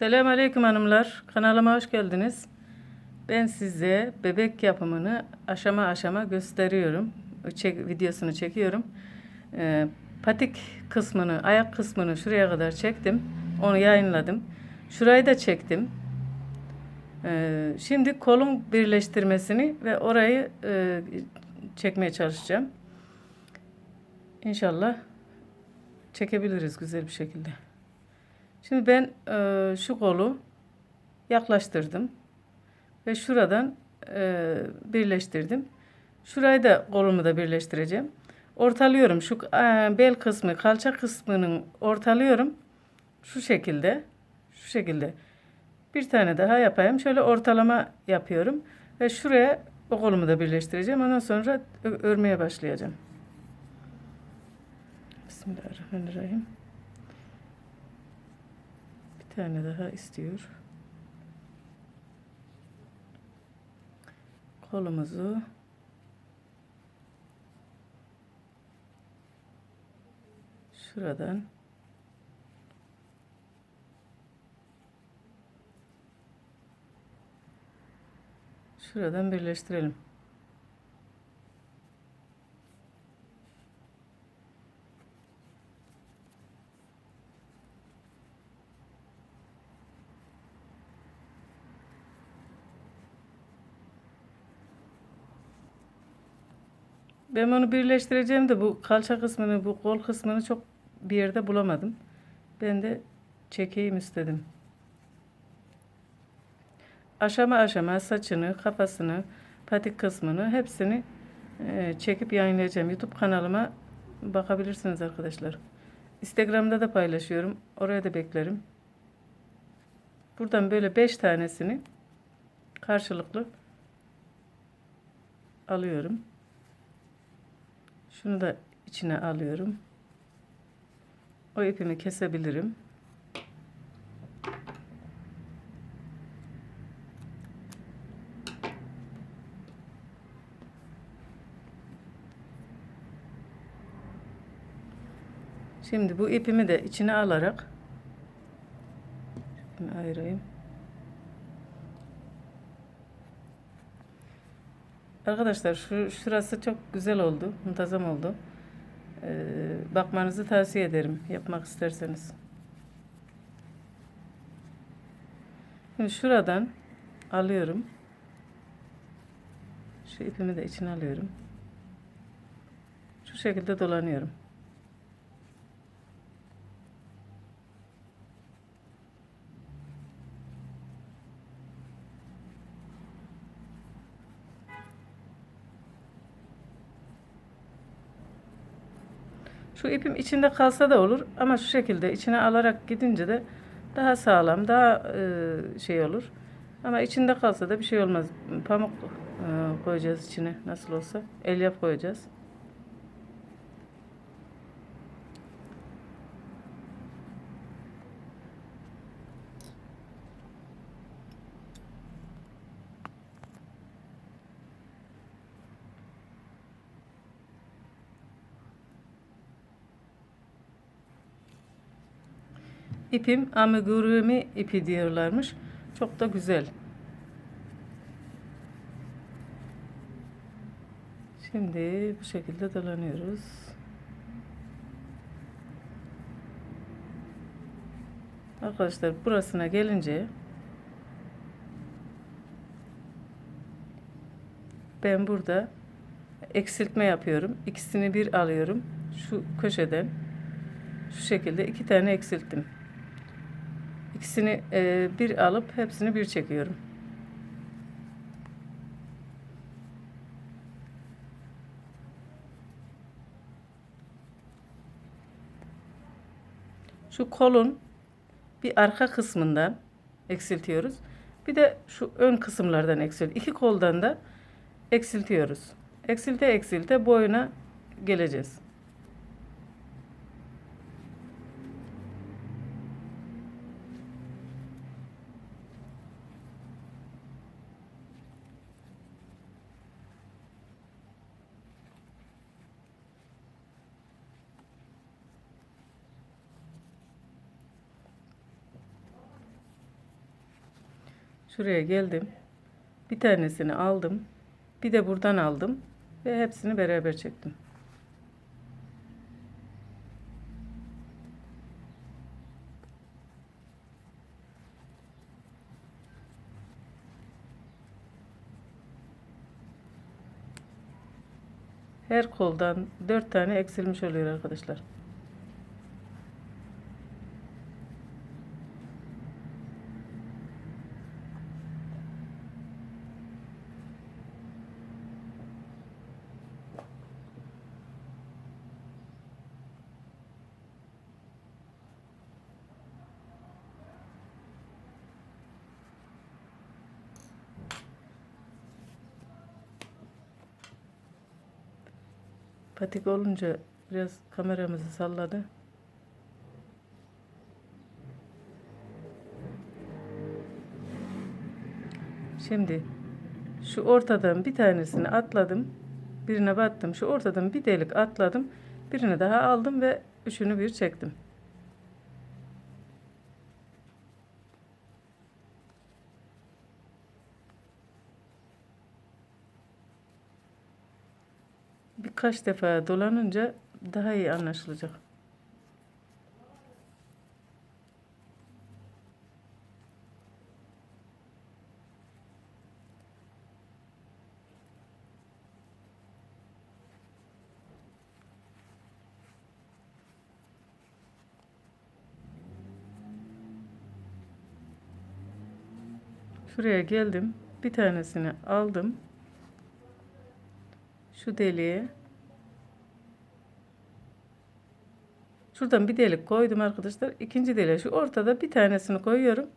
Selamünaleyküm Aleyküm hanımlar. Kanalıma hoş geldiniz. Ben size bebek yapımını aşama aşama gösteriyorum. Çek, videosunu çekiyorum. Ee, patik kısmını, ayak kısmını şuraya kadar çektim. Onu yayınladım. Şurayı da çektim. Ee, şimdi kolun birleştirmesini ve orayı e, çekmeye çalışacağım. İnşallah çekebiliriz güzel bir şekilde. Şimdi ben e, şu kolu yaklaştırdım ve şuradan e, birleştirdim. Şurayı da kolumu da birleştireceğim. Ortalıyorum şu e, bel kısmı, kalça kısmının ortalıyorum. Şu şekilde, şu şekilde. Bir tane daha yapayım. Şöyle ortalama yapıyorum ve şuraya o kolumu da birleştireceğim. Ondan sonra örmeye başlayacağım. Bismillahirrahmanirrahim. Tane daha istiyor. Kolumuzu şuradan şuradan birleştirelim. Ben onu birleştireceğim de bu kalça kısmını, bu kol kısmını çok bir yerde bulamadım. Ben de çekeyim istedim. Aşama aşama saçını, kafasını, patik kısmını hepsini e, çekip yayınlayacağım. YouTube kanalıma bakabilirsiniz arkadaşlar. Instagram'da da paylaşıyorum. Oraya da beklerim. Buradan böyle 5 tanesini karşılıklı alıyorum. Şunu da içine alıyorum. O ipimi kesebilirim. Şimdi bu ipimi de içine alarak ayırayım. Arkadaşlar şu şurası çok güzel oldu, muntazam oldu. Ee, bakmanızı tavsiye ederim yapmak isterseniz. Şimdi şuradan alıyorum. Şu ipimi de içine alıyorum. Şu şekilde dolanıyorum. Şu ipim içinde kalsa da olur ama şu şekilde içine alarak gidince de daha sağlam, daha e, şey olur. Ama içinde kalsa da bir şey olmaz. Pamuk e, koyacağız içine nasıl olsa. Elyaf koyacağız. İpim amigurumi ipi diyorlarmış. Çok da güzel. Şimdi bu şekilde dolanıyoruz. Arkadaşlar burasına gelince ben burada eksiltme yapıyorum. İkisini bir alıyorum. Şu köşeden şu şekilde iki tane eksilttim. İkisini e, bir alıp hepsini bir çekiyorum. Şu kolun bir arka kısmından eksiltiyoruz. Bir de şu ön kısımlardan eksilt. İki koldan da eksiltiyoruz. Eksilte eksilte boyuna geleceğiz. Şuraya geldim. Bir tanesini aldım. Bir de buradan aldım. Ve hepsini beraber çektim. Her koldan 4 tane eksilmiş oluyor arkadaşlar. Patik olunca biraz kameramızı salladı. Şimdi şu ortadan bir tanesini atladım. Birine battım. Şu ortadan bir delik atladım. Birini daha aldım ve üçünü bir çektim. Birkaç defa dolanınca daha iyi anlaşılacak. Şuraya geldim. Bir tanesini aldım. Şu deliğe Şuradan bir delik koydum arkadaşlar. İkinci deliğe şu ortada bir tanesini koyuyorum.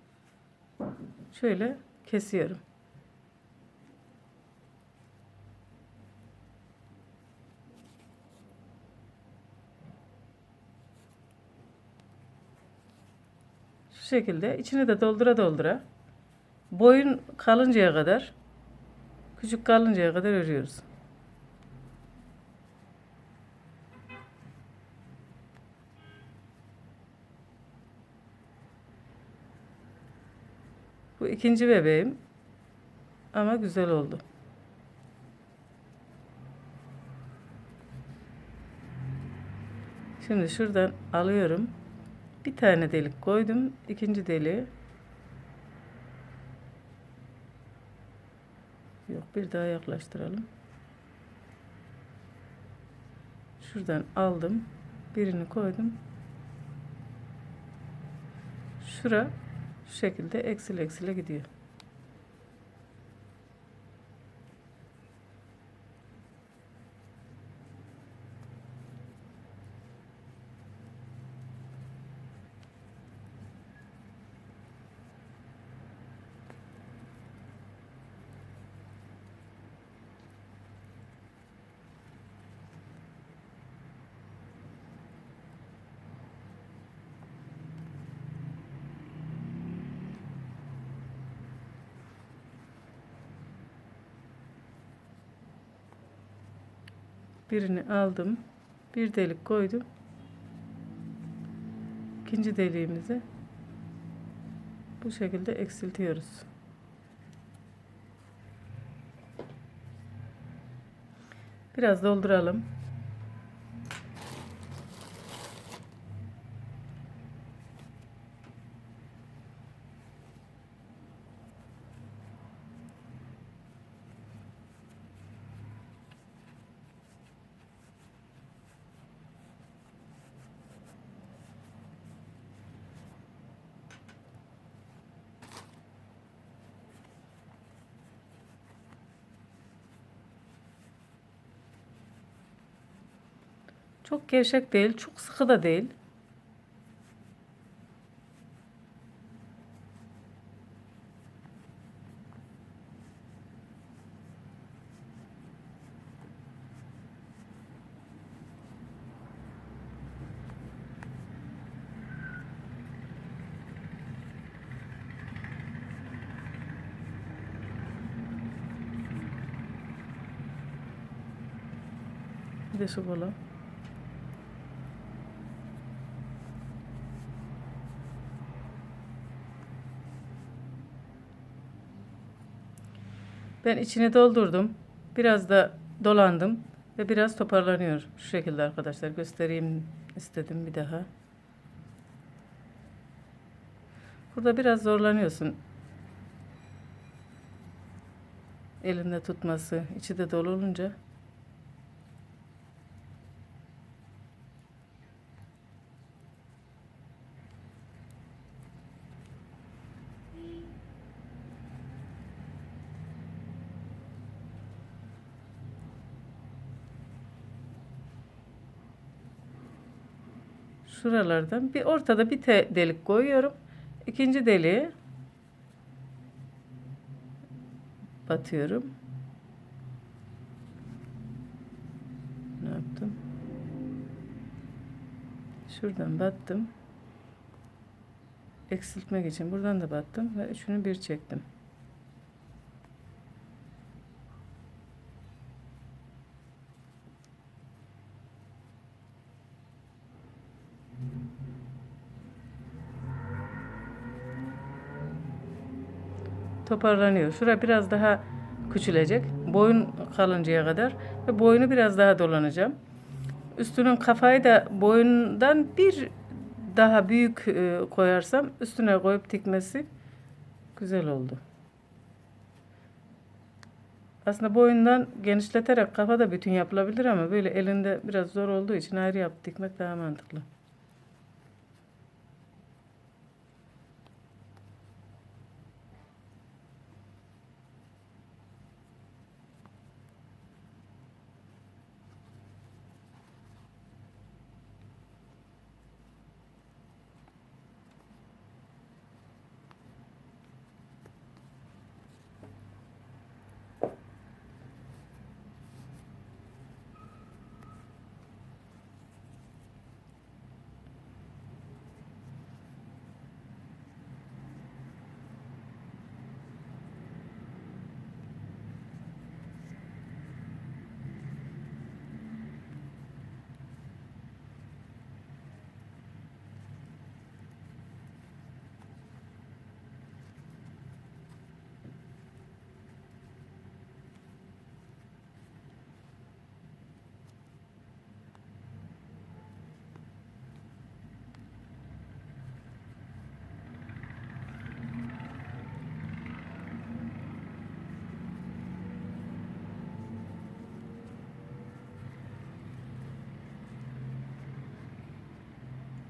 Şöyle kesiyorum. Şu şekilde içine de doldura doldura boyun kalıncaya kadar küçük kalıncaya kadar örüyoruz. Bu ikinci bebeğim. Ama güzel oldu. Şimdi şuradan alıyorum. Bir tane delik koydum. İkinci deliği. Yok bir daha yaklaştıralım. Şuradan aldım. Birini koydum. Şura şekilde eksil eksile gidiyor. Birini aldım. Bir delik koydum. İkinci deliğimizi bu şekilde eksiltiyoruz. Biraz dolduralım. Çok gevşek değil, çok sıkı da değil. De şu kola. Ben içini doldurdum. Biraz da dolandım ve biraz toparlanıyor. Şu şekilde arkadaşlar göstereyim istedim bir daha. Burada biraz zorlanıyorsun. Elinde tutması, içi de dolu olunca. Şuralardan bir ortada bir te- delik koyuyorum. İkinci deliğe batıyorum. Ne yaptım? Şuradan battım. Eksiltmek için buradan da battım ve üçünü bir çektim. Toparlanıyor. Şura biraz daha küçülecek. Boyun kalıncaya kadar ve boyunu biraz daha dolanacağım. Üstünün kafayı da boyundan bir daha büyük e, koyarsam üstüne koyup dikmesi güzel oldu. Aslında boyundan genişleterek kafa da bütün yapılabilir ama böyle elinde biraz zor olduğu için ayrı yap dikmek daha mantıklı.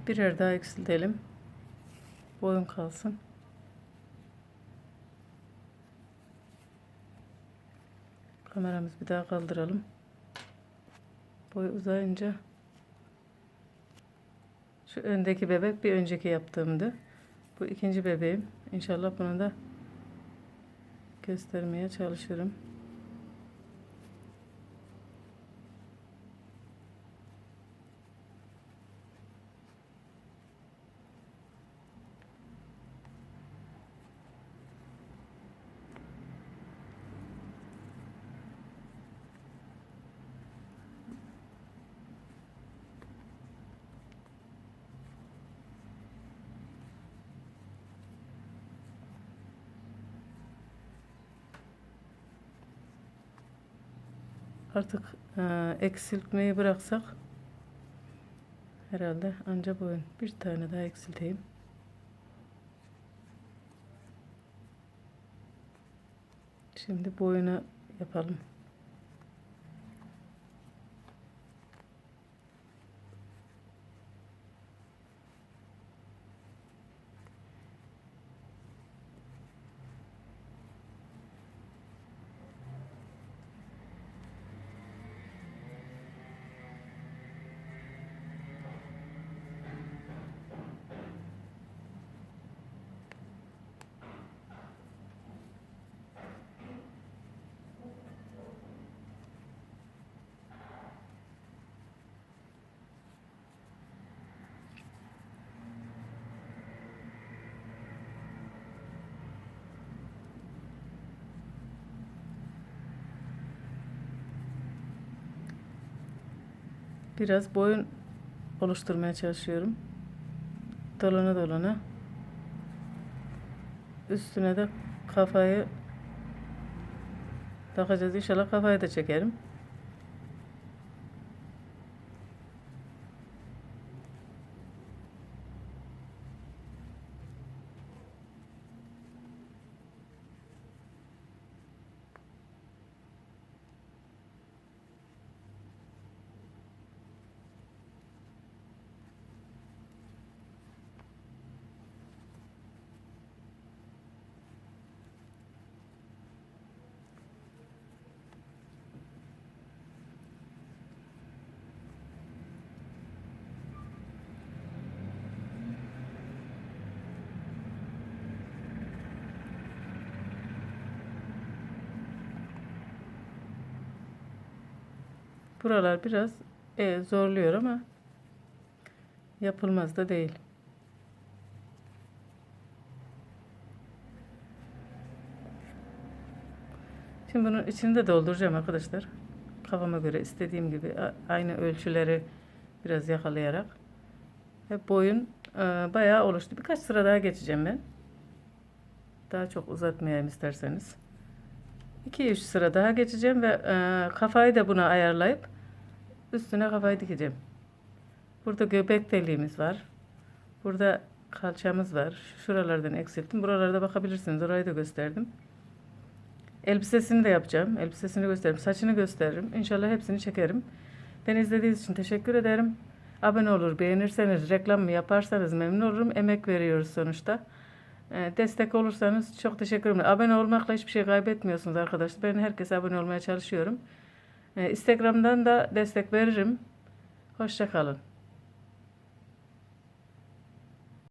Birer daha eksiltelim. Boyun kalsın. Kameramızı bir daha kaldıralım. Boy uzayınca şu öndeki bebek bir önceki yaptığımdı. Bu ikinci bebeğim. İnşallah bunu da göstermeye çalışırım. Artık e, eksiltmeyi bıraksak herhalde anca boyun. Bir tane daha eksilteyim. Şimdi boyunu yapalım. Biraz boyun oluşturmaya çalışıyorum. Dolana dolana. Üstüne de kafayı Takacağız inşallah kafayı da çekerim. Buralar biraz e, zorluyor ama yapılmaz da değil. Şimdi bunun içini de dolduracağım arkadaşlar. Kafama göre istediğim gibi aynı ölçüleri biraz yakalayarak. Ve boyun e, bayağı oluştu. Birkaç sıra daha geçeceğim ben. Daha çok uzatmayayım isterseniz. 2-3 sıra daha geçeceğim ve e, kafayı da buna ayarlayıp üstüne kafayı dikeceğim. Burada göbek deliğimiz var. Burada kalçamız var. Şuralardan eksilttim. Buralarda bakabilirsiniz. Orayı da gösterdim. Elbisesini de yapacağım. Elbisesini gösteririm. Saçını gösteririm. İnşallah hepsini çekerim. Beni izlediğiniz için teşekkür ederim. Abone olur, beğenirseniz, reklam mı yaparsanız memnun olurum. Emek veriyoruz sonuçta. Ee, Destek olursanız çok teşekkür ederim. Abone olmakla hiçbir şey kaybetmiyorsunuz arkadaşlar. Ben herkese abone olmaya çalışıyorum. Ee, Instagram'dan da destek veririm. Hoşça kalın.